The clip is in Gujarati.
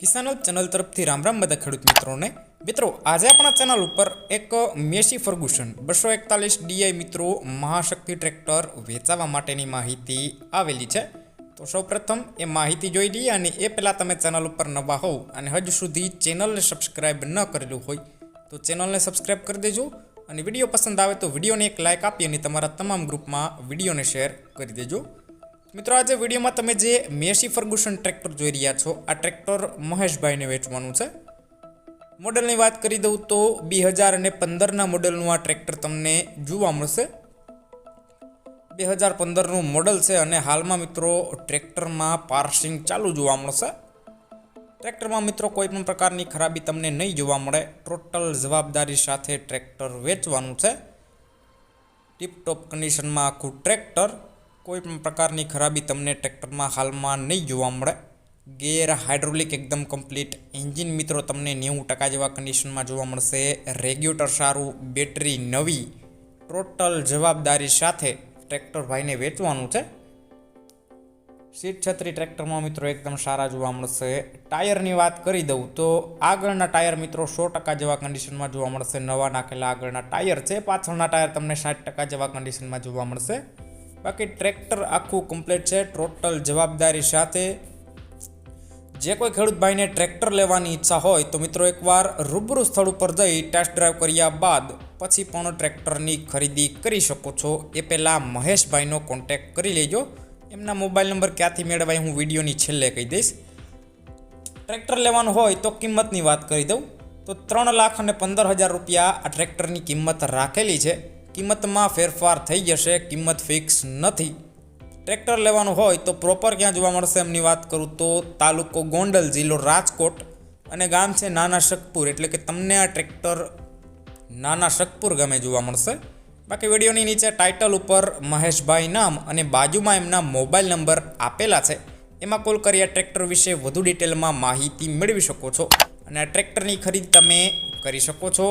કિસાનો ચેનલ તરફથી રામ રામ બધા ખેડૂત મિત્રોને. મિત્રો, આજે આપણા ચેનલ ઉપર એક મેસી ફર્ગુસન બસો એકતાલીસ ડીઆઈ મિત્રો મહાશક્તિ ટ્રેક્ટર વેચાવા માટેની માહિતી આવેલી છે. તો સૌપ્રથમ એ માહિતી જોઈ લઈએ અને એ પહેલાં તમે ચેનલ ઉપર નવા હોવ અને હજુ સુધી ચેનલને સબસ્ક્રાઈબ ન કરેલું હોય તો ચેનલને સબસ્ક્રાઈબ કરી દેજો અને વીડિયો પસંદ આવે તો વિડીયોને એક લાઇક આપી અને તમારા તમામ ગ્રુપમાં વિડીયોને શેર કરી દેજો. મિત્રો, આજે વિડીયોમાં તમે જે મેસી ફર્ગુસન ટ્રેક્ટર જોઈ રહ્યા છો, આ ટ્રેક્ટર મહેશભાઈને વેચવાનું છે. મોડલની વાત કરી દઉં તો બે હજાર અને પંદરના મોડલનું આ ટ્રેક્ટર તમને જોવા મળશે. બે હજાર પંદરનું મોડલ છે અને હાલમાં મિત્રો ટ્રેક્ટરમાં પાર્સિંગ ચાલુ જોવા મળશે. ટ્રેક્ટરમાં મિત્રો કોઈ પણ પ્રકારની ખરાબી તમને નહીં જોવા મળે. ટોટલ જવાબદારી સાથે ટ્રેક્ટર વેચવાનું છે. ટીપટોપ કન્ડિશનમાં આખું ટ્રેક્ટર કોઈ પણ પ્રકારની ખરાબી તમને ટ્રેક્ટરમાં હાલમાં નહીં જોવા મળે. ગેર હાઇડ્રોલિક એકદમ કમ્પ્લીટ એન્જિન મિત્રો તમને નેવું ટકા જેવા કન્ડિશનમાં જોવા મળશે. રેગ્યુલેટર સારું, બેટરી નવી, ટોટલ જવાબદારી સાથે ટ્રેક્ટર ભાઈને વેચવાનું છે. સીટ છત્રી ટ્રેક્ટરમાં મિત્રો એકદમ સારા જોવા મળશે. ટાયરની વાત કરી દઉં તો આગળના ટાયર મિત્રો સો ટકા જેવા કન્ડિશનમાં જોવા મળશે. નવા નાખેલા આગળના ટાયર છે. પાછળના ટાયર તમને સાઠ ટકા જેવા કન્ડિશનમાં જોવા મળશે. બાકી ટ્રેક્ટર આખું કમ્પ્લીટ છે ટોટલ જવાબદારી સાથે. જે કોઈ ખેડૂત ભાઈને ટ્રેક્ટર લેવાની ઈચ્છા હોય તો મિત્રો એકવાર રૂબરૂ સ્થળ ઉપર જઈ ટેસ્ટ ડ્રાઈવ કર્યા બાદ પછી પણ ટ્રેક્ટરની ખરીદી કરી શકો છો. એ પહેલાં મહેશભાઈનો કોન્ટેક્ટ કરી લેજો. એમના મોબાઈલ નંબર ક્યાંથી મેળવાય હું વિડીયોની છેલ્લે કહી દઈશ. ટ્રેક્ટર લેવાનું હોય તો કિંમતની વાત કરી દઉં. તો ત્રણ લાખ અને પંદર હજાર રૂપિયા આ ટ્રેક્ટરની કિંમત રાખેલી છે. કિંમતમાં ફેરફાર થઈ જશે, કિંમત ફિક્સ નથી. ટ્રેક્ટર લેવાનું હોય તો પ્રોપર ક્યાં જોવા મળશે? એમની વાત કરું તો તાલુકો ગોંડલ જિલ્લો રાજકોટ અને ગામ છે નાના શકપુર એટલે કે તમને આ ટ્રેક્ટર નાના શકપુર ગામે જોવા મળશે. બાકી વિડીયોની નીચે ટાઇટલ ઉપર મહેશભાઈ નામ અને બાજુમાં એમના મોબાઈલ નંબર આપેલા છે. એમાં કોલ કરી આ ટ્રેક્ટર વિશે વધુ ડિટેલમાં માહિતી મેળવી શકો છો. અને આ ટ્રેક્ટરની ખરીદ તમે કરી શકો છો.